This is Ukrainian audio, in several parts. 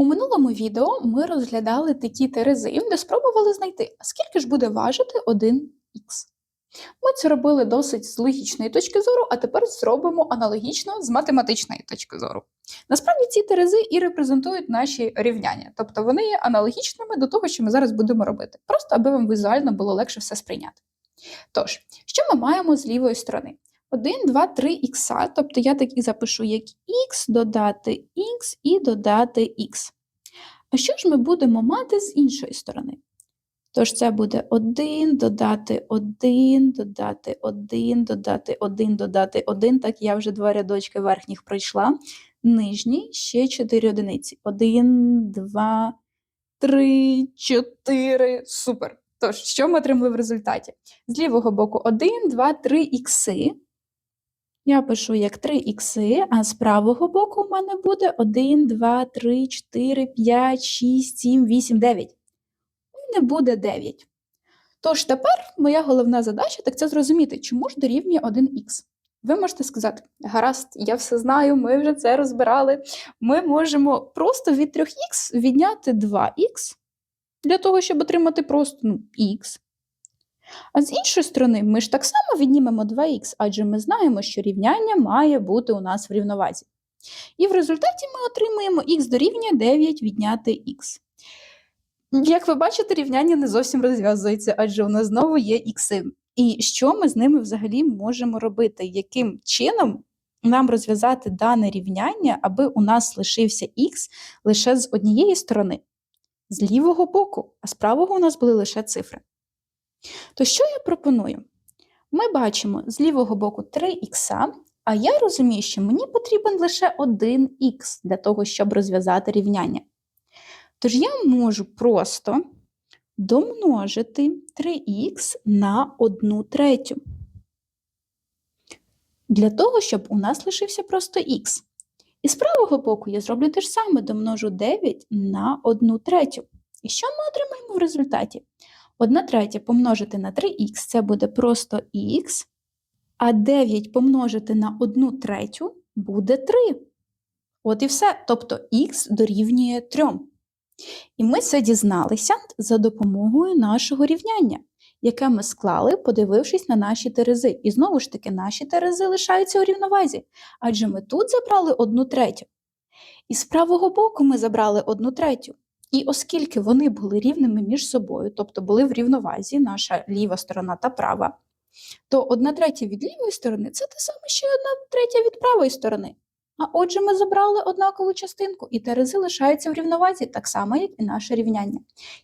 У минулому відео ми розглядали такі терези, де спробували знайти, скільки ж буде важити 1х. Ми це робили досить з логічної точки зору, а тепер зробимо аналогічно з математичної точки зору. Насправді ці терези і репрезентують наші рівняння, тобто вони є аналогічними до того, що ми зараз будемо робити, просто аби вам візуально було легше все сприйняти. Тож, що ми маємо з лівої сторони? 1, 2, 3 х, тобто я так і запишу як х додати х і додати х. А що ж ми будемо мати з іншої сторони? Тож це буде 1 додати 1, додати 1, додати 1, додати 1. Так, я вже два рядочки верхніх пройшла. Нижній ще 4 одиниці. 1, 2, 3, 4. Супер. Тож, що ми отримали в результаті? З лівого боку 1, 2, 3 ікси. Я пишу як 3 ікси, а з правого боку у мене буде 1, 2, 3, 4, 5, 6, 7, 8, 9. У мене буде 9. Тож тепер моя головна задача так це зрозуміти, чому ж дорівнює 1х. Ви можете сказати, гаразд, я все знаю, ми вже це розбирали. Ми можемо просто від 3х відняти 2х для того, щоб отримати просто ну, х. А з іншої сторони, ми ж так само віднімемо 2х, адже ми знаємо, що рівняння має бути у нас в рівновазі. І в результаті ми отримуємо х дорівнює 9 відняти х. Як ви бачите, рівняння не зовсім розв'язується, адже у нас знову є ікси. І що ми з ними взагалі можемо робити? Яким чином нам розв'язати дане рівняння, аби у нас лишився х лише з однієї сторони, з лівого боку, а з правого у нас були лише цифри. То що я пропоную? Ми бачимо з лівого боку 3х, а я розумію, що мені потрібен лише 1х для того, щоб розв'язати рівняння. Тож я можу просто домножити 3х на 1 третю. Для того, щоб у нас лишився просто х. І з правого боку я зроблю те ж саме, домножу 9 на 1 третю. І що ми отримаємо в результаті? 1 третя помножити на 3х це буде просто х, а 9 помножити на 1 третю буде 3. От і все. Тобто х дорівнює 3. І ми це дізналися за допомогою нашого рівняння, яке ми склали, подивившись на наші терези. І знову ж таки, наші терези лишаються у рівновазі, адже ми тут забрали 1 третю. І з правого боку ми забрали 1 третю. І оскільки вони були рівними між собою, тобто були в рівновазі, наша ліва сторона та права, то одна третя від лівої сторони це те саме, що одна третя від правої сторони. А отже, ми забрали однакову частинку, і терези лишаються в рівновазі, так само, як і наше рівняння.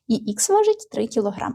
І х важить 3 кг.